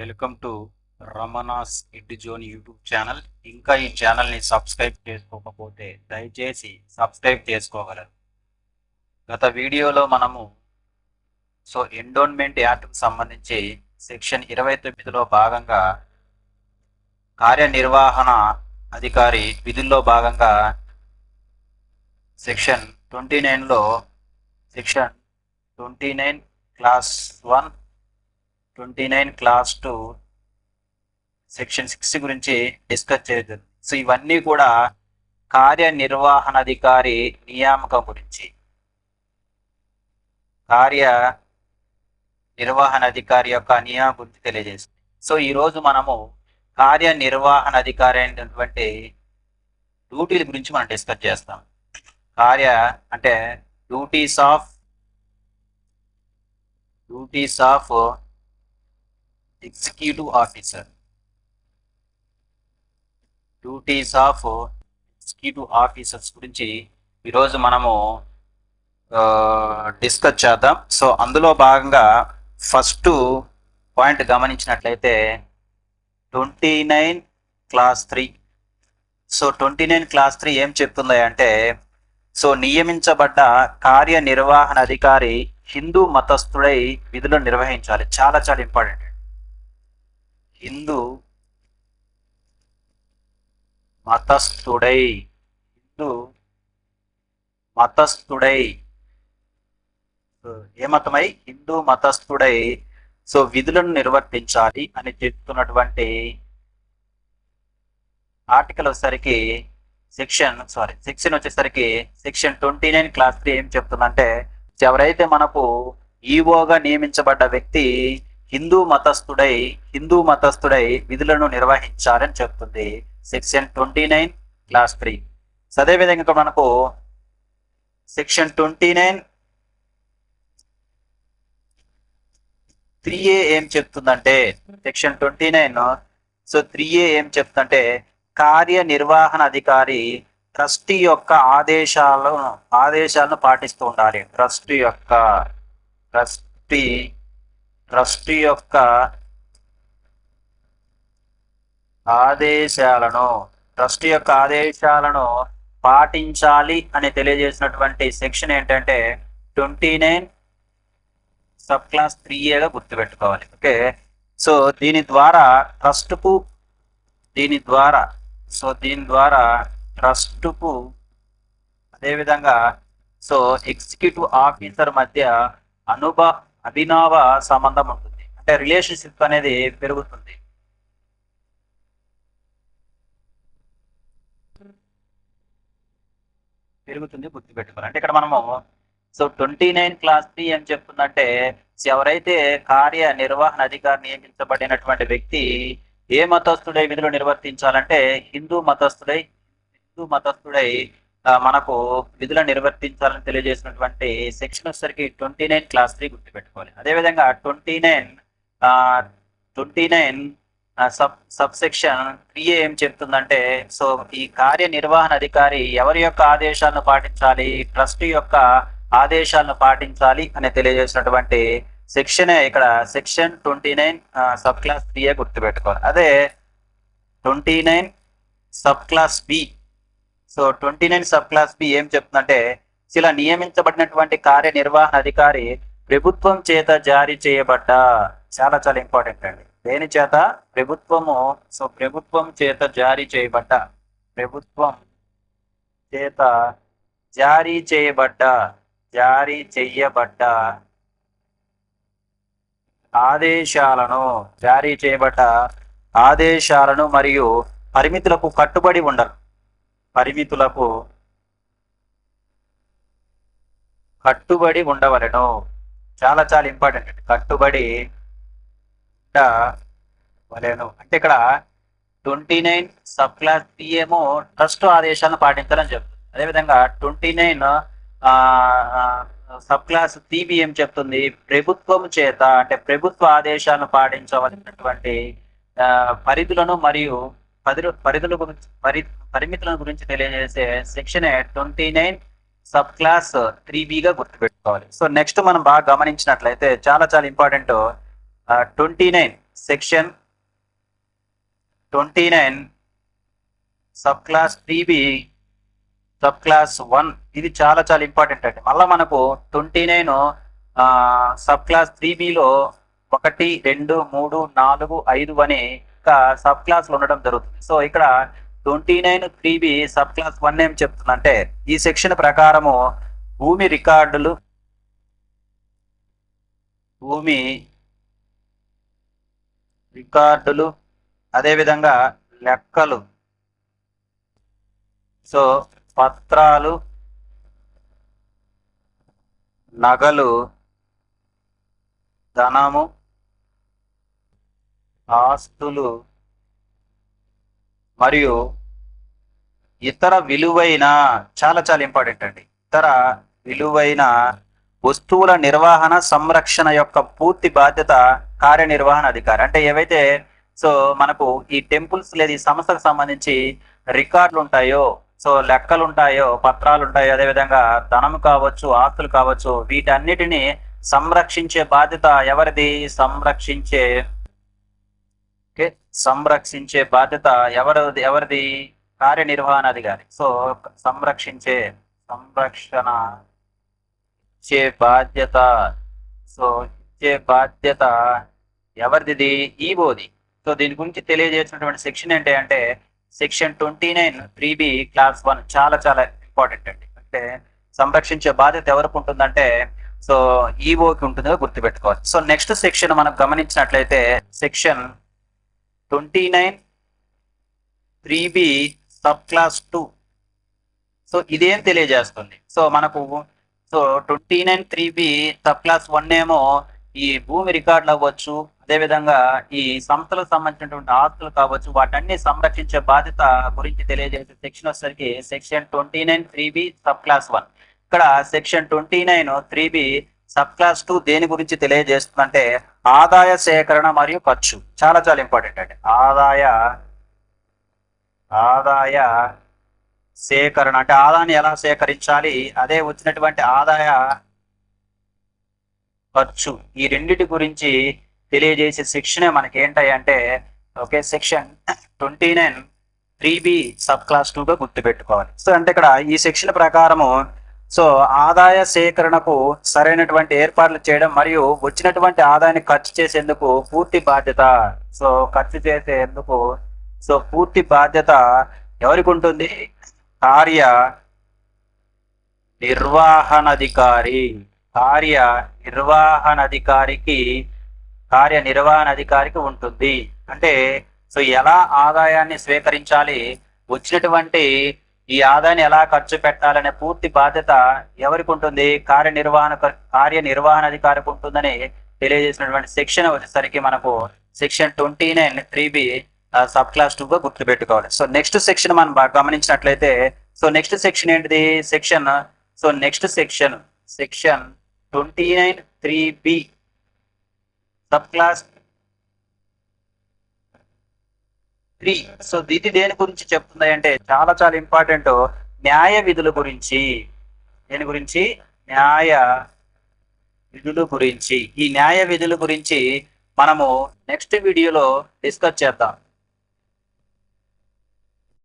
Welcome to Ramana's ed zone YouTube channel. ఇంకా ఈ ఛానల్ని సబ్స్క్రైబ్ చేసుకోకపోతే దయచేసి సబ్స్క్రైబ్ చేసుకోగలరు. గత వీడియోలో మనము సో ఎండోన్మెంట్ యాక్ట్కు సంబంధించి సెక్షన్ ఇరవై తొమ్మిదిలో భాగంగా కార్యనిర్వహణ అధికారి విధుల్లో భాగంగా సెక్షన్ ట్వంటీ నైన్లో section twenty nine clause one twenty nine clause two section six గురించి డిస్కస్ చేయలేదు సో ఇవన్నీ కూడా కార్యనిర్వహణాధికారి నియామకం గురించి. కార్య నిర్వహణ అధికారి యొక్క నియామకం గురించి తెలియజేస్తుంది. సో ఈరోజు మనము కార్యనిర్వహణ అధికారి అయినటువంటి డ్యూటీల గురించి మనం డిస్కస్ చేస్తాం. కార్య అంటే duties of duties of executive officer. Duties of executive officers గురించి ఈరోజు మనము డిస్కస్ చేద్దాం. సో అందులో భాగంగా ఫస్ట్ పాయింట్ గమనించినట్లయితే twenty nine clause three. So twenty nine clause three ఏం చెప్తుంది అంటే సో నియమించబడ్డ కార్యనిర్వహణ అధికారి హిందూ మతస్థుడై విధులు నిర్వహించాలి. చాలా చాలా ఇంపార్టెంట్. హిందూ మతస్థుడై హిందూ మతస్థుడై. ఏ మతమై? హిందూ మతస్థుడై. సో విధులను నిర్వర్తించాలి అని చెప్తున్నటువంటి ఆర్టికల్ వచ్చేసరికి సెక్షన్ సారీ సెక్షన్ వచ్చేసరికి section twenty nine clause three ఏం చెప్తుందంటే ఎవరైతే మనకు ఈవోగా నియమించబడ్డ వ్యక్తి హిందూ మతస్థుడై హిందూ మతస్థుడై విధులను నిర్వహించాలని చెప్తుంది section twenty nine clause three. అదేవిధంగా ఇక్కడ మనకు section twenty nine three A ఏం చెప్తుందంటే section twenty nine so three A ఏం చెప్తుందంటే కార్యనిర్వహణ అధికారి ట్రస్టీ యొక్క ఆదేశాలను ఆదేశాలను పాటిస్తూ ఉండాలి. ట్రస్ట్ యొక్క ట్రస్టీ ట్రస్టీ యొక్క ఆదేశాలను ట్రస్ట్ యొక్క ఆదేశాలను పాటించాలి అని తెలియజేసినటువంటి సెక్షన్ ఏంటంటే twenty nine sub clause three ఏగా గుర్తుపెట్టుకోవాలి. ఓకే? సో దీని ద్వారా ట్రస్ట్కు దీని ద్వారా సో దీని ద్వారా ట్రస్ట్కు అదేవిధంగా సో ఎగ్జిక్యూటివ్ ఆఫీసర్ మధ్య అనుభ అభినవ సంబంధం ఉంటుంది. అంటే రిలేషన్షిప్ అనేది పెరుగుతుంది. పెరుగుతుంది గుర్తుపెట్టుకోవాలి అంటే ఇక్కడ మనము so twenty nine clause three ఏం చెప్తుందంటే ఎవరైతే కార్య నిర్వహణ అధికారి నియమించబడినటువంటి వ్యక్తి ఏ మతస్థుడై విధులు నిర్వర్తించాలంటే హిందూ మతస్థుడై హిందూ మతస్థుడై మనకు విధులు నిర్వర్తించాలని తెలియజేసినటువంటి సెక్షన్ వచ్చేసరికి ట్వంటీ నైన్ క్లాస్ త్రీ గుర్తుపెట్టుకోవాలి. అదేవిధంగా twenty nine twenty nine sub sub section three ఏం చెప్తుందంటే సో ఈ కార్యనిర్వహణ అధికారి ఎవరి యొక్క ఆదేశాలను పాటించాలి ట్రస్ట్ యొక్క ఆదేశాలను పాటించాలి అని తెలియజేసినటువంటి సెక్షనే ఇక్కడ section twenty nine sub clause త్రీయే గుర్తుపెట్టుకోవాలి. అదే twenty nine sub clause B so twenty nine sub clause B ఏం చెప్తుందంటే ఇలా నియమించబడినటువంటి కార్యనిర్వహణ అధికారి ప్రభుత్వం చేత జారీ చేయబడ్డ చాలా చాలా ఇంపార్టెంట్ అండి. దేని చేత? ప్రభుత్వము సో ప్రభుత్వం చేత జారీ చేయబడ్డ ప్రభుత్వం చేత జారీ చేయబడ్డ జారీ చేయబడ్డ ఆదేశాలను జారీ చేయబడ్డ ఆదేశాలను మరియు పరిమితులకు కట్టుబడి ఉండరు. పరిమితులకు కట్టుబడి ఉండవలను. చాలా చాలా ఇంపార్టెంట్ అండి కట్టుబడి ఉండవలెను. అంటే ఇక్కడ twenty nine sub clause three ఏమో ట్రస్ట్ ఆదేశాలను పాటించాలని చెప్తుంది. అదేవిధంగా twenty nine sub clause three ఏం చెప్తుంది? ప్రభుత్వం చేత అంటే ప్రభుత్వ ఆదేశాలను పాటించవలసినటువంటి పరిధులను మరియు పది పరిధుల గురించి పరి పరిమితుల గురించి తెలియజేసే section twenty nine sub clause three బిగా గుర్తుపెట్టుకోవాలి. సో నెక్స్ట్ మనం బాగా గమనించినట్లయితే చాలా చాలా important twenty nine section twenty nine sub clause three sub clause one ఇది చాలా చాలా ఇంపార్టెంట్ అండి. మళ్ళీ మనకు twenty nine sub clause three below ఒకటి రెండు మూడు నాలుగు ఐదు అని యొక్క సబ్ క్లాస్లు ఉండడం జరుగుతుంది. సో ఇక్కడ twenty nine three B sub clause one ఏం చెప్తుందంటే ఈ సెక్షన్ ప్రకారము భూమి రికార్డులు భూమి రికార్డులు అదేవిధంగా లెక్కలు. సో పత్రాలు నగలు ధనము ఆస్తులు మరియు ఇతర విలువైన చాలా చాలా ఇంపార్టెంట్ అండి. ఇతర విలువైన వస్తువుల నిర్వహణ సంరక్షణ యొక్క పూర్తి బాధ్యత కార్యనిర్వహణ అధికారి. అంటే ఏవైతే సో మనకు ఈ టెంపుల్స్ లేదా ఈ సంస్థకు సంబంధించి రికార్డులు ఉంటాయో సో లెక్కలు ఉంటాయో పత్రాలు ఉంటాయో అదేవిధంగా ధనం కావచ్చు ఆస్తులు కావచ్చు వీటన్నిటిని సంరక్షించే బాధ్యత ఎవరిది? సంరక్షించే సంరక్షించే బాధ్యత ఎవరిది ఎవరిది? కార్యనిర్వహణాధికారి. సో సంరక్షించే సంరక్షణ ఇచ్చే బాధ్యత. సో ఇచ్చే బాధ్యత ఎవరిది ఈవోది. సో దీని గురించి తెలియజేసినటువంటి సెక్షన్ ఏంటి అంటే section twenty nine three B clause one చాలా చాలా ఇంపార్టెంట్ అండి. అంటే సంరక్షించే బాధ్యత ఎవరికి ఉంటుందంటే సో ఈఓకి ఉంటుందో గుర్తుపెట్టుకోవాలి. సో నెక్స్ట్ సెక్షన్ మనం గమనించినట్లయితే section twenty nine three B sub clause two. So ఇదేం తెలియజేస్తుంది? సో మనకు so twenty nine three B sub clause one ఏమో ఈ భూమి రికార్డులు అవ్వచ్చు అదేవిధంగా ఈ సంస్థలకు సంబంధించినటువంటి ఆస్తులు కావచ్చు వాటన్ని సంరక్షించే బాధ్యత గురించి తెలియజేసే సెక్షన్ వచ్చేసరికి section twenty nine three B sub clause one. ఇక్కడ section twenty nine three B sub clause two దేని గురించి తెలియజేస్తుందంటే ఆదాయ సేకరణ మరియు ఖర్చు. చాలా చాలా ఇంపార్టెంట్ అండి. ఆదాయ ఆదాయ సేకరణ. అంటే ఆదాయాన్ని ఎలా సేకరించాలి? అదే వచ్చినటువంటి ఆదాయ ఖర్చు. ఈ రెండిటి గురించి తెలియజేసే శిక్షణ మనకి ఏంటాయి అంటే okay section twenty nine three B sub clause టూగా గుర్తుపెట్టుకోవాలి. సో అంటే ఇక్కడ ఈ సెక్షన్ ప్రకారము సో ఆదాయ సేకరణకు సరైనటువంటి ఏర్పాట్లు చేయడం మరియు వచ్చినటువంటి ఆదాయాన్ని ఖర్చు చేసేందుకు పూర్తి బాధ్యత. సో ఖర్చు చేసేందుకు సో పూర్తి బాధ్యత ఎవరికి ఉంటుంది? కార్య నిర్వహణాధికారి. కార్య నిర్వహణాధికారికి అధికారికి ఉంటుంది. అంటే సో ఎలా ఆదాయాన్ని స్వీకరించాలి? వచ్చినటువంటి ఈ ఆదాయాన్ని ఎలా ఖర్చు పెట్టాలనే పూర్తి బాధ్యత ఎవరికి ఉంటుంది? కార్యనిర్వహణ కార్యనిర్వహణాధికారికి ఉంటుందని తెలియజేసినటువంటి సెక్షన్ వచ్చేసరికి మనకు section twenty nine three B sub clause two గా గుర్తుపెట్టుకోవాలి. సో నెక్స్ట్ సెక్షన్ మనం గమనించినట్లయితే సో నెక్స్ట్ సెక్షన్ ఏంటిది? Section so next section section twenty nine three B sub clause three. So ఇది దేని గురించి చెప్తుంది అంటే చాలా చాలా ఇంపార్టెంట్. న్యాయ విధుల గురించి. దేని గురించి? న్యాయ విధుల గురించి. ఈ న్యాయ విధుల గురించి మనము నెక్స్ట్ వీడియోలో డిస్కస్ చేద్దాం.